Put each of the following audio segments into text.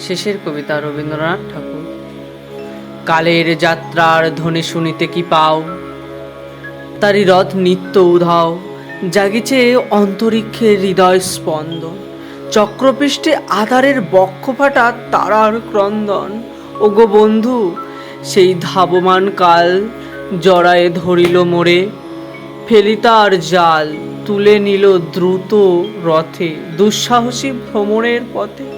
শেষের কবিতা রবীন্দ্রনাথ ঠাকুর। কালের যাত্রার ধ্বনি শুনিতে কি পাও? তারি রথ নিত্য উধাও, জাগিছে অন্তরিক্ষের হৃদয় স্পন্দন চক্রপৃষ্ঠে আধারের বক্ষ ফাটা তারার ক্রন্দন। ওগো বন্ধু, সেই ধাবমান কাল জড়ায়ে ধরিল মোরে। ফেলিতার জাল, তুলে নিল দ্রুত রথে। দুঃসাহসী ভ্রমণের পথে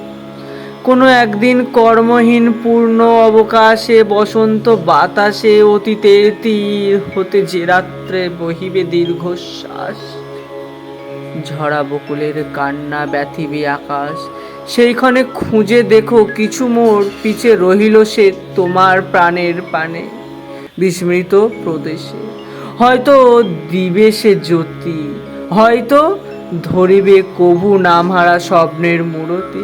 কোনো একদিন কর্মহীন পূর্ণ অবকাশে বসন্ত বাতাসে অতীতের তীর হতে যে রাত্রে বহিবে দীর্ঘশ্বাস। ঝরা বকুলের কান্না ব্যথিবে আকাশ। সেইখানে খুঁজে দেখো কিছু মোর, পিছে রহিল সে তোমার প্রাণের পানে। বিস্মৃত প্রদেশে। হয়তো দিবে সে জ্যোতি, হয়তো ধরিবে কভু নামহারা স্বপ্নের মূরতি।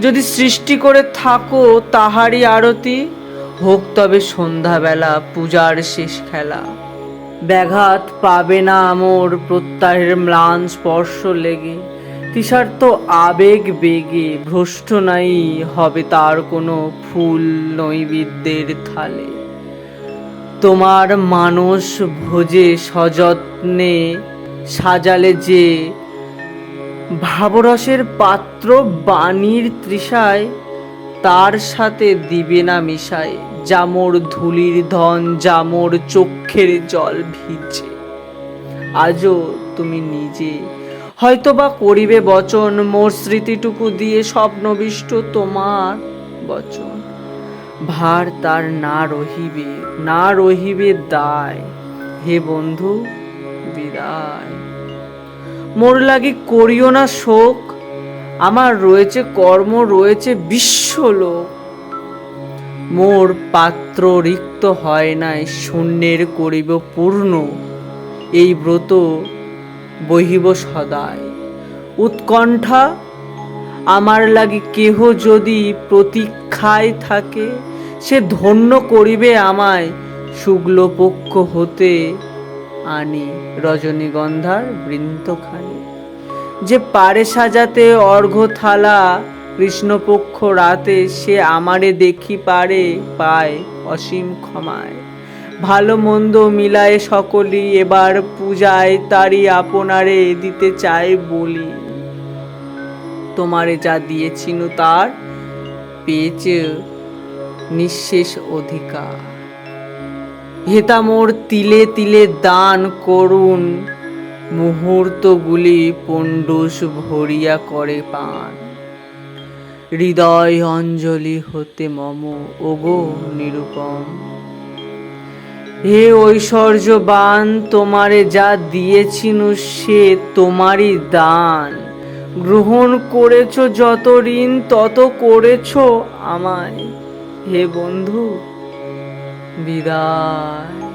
যদি সৃষ্টি করে থাকো তাহারই আরতি, হোক তবে সন্ধ্যাবেলা পূজার শেষ খেলা। ব্যাঘাত পাবে না মোর প্রত্যাহের ম্লান স্পর্শ লেগে। তৃষার্ত আবেগ বেগে, ভ্রষ্ট নাই হবে তার কোনো ফুল নৈবিদ্যের থালে। তোমার মানুষ ভোজে সযত্নে সাজালে যে ভাবরসের পাত্র বাণীর তৃষায়, তার সাথে দিবে না মিশায়। জামর ধুলির ধন, জামর চক্ষের জল ভিজে। আজও তুমি নিজে হয়তোবা করিবে বচন, মোর স্মৃতিটুকু দিয়ে স্বপ্নবিষ্ট তোমার বচন। ভার তার না রহিবে না রহিবে দায়। হে বন্ধু, বিদায়। মোর লাগি করিও না শোক। আমার রয়েছে কর্ম, রয়েছে বিশ্বলোক মোর পাত্র রিক্ত হয় নাই, শূন্যের করিব পূর্ণ। এই ব্রত বহিব সদায় উৎকণ্ঠা, আমার লাগি কেহ যদি প্রতীক্ষায় থাকে, সে ধন্য করিবে আমায়। শুক্লপক্ষ হতে আনি রজনীগন্ধার বৃন্তখানি যে পারে সাজাতে অর্ঘ্য থালা, কৃষ্ণপক্ষ রাতে সে আমারে দেখি পারে পায় অসীম ক্ষমায়। ভালো মন্দ মিলায় সকলই এবার পূজায় তারই আপনারে দিতে চায় বলি। তোমারে যা দিয়েছিনু তার পেয়েছে নিঃশেষ অধিকার। হেতা মোর তিলে তিলে দান করুন। মুহূর্তগুলি পণ্ডুষ ভরিয়া করে পান। হৃদয় অঞ্জলি হতে মম, ওগো নিরূপম। হে ঐশ্বর্যবান, তোমারে যা দিয়েছিনু সে তোমারই দান। গ্রহণ করেছ যত ঋণ, তত করেছ আমায়। হে বন্ধু বিদায়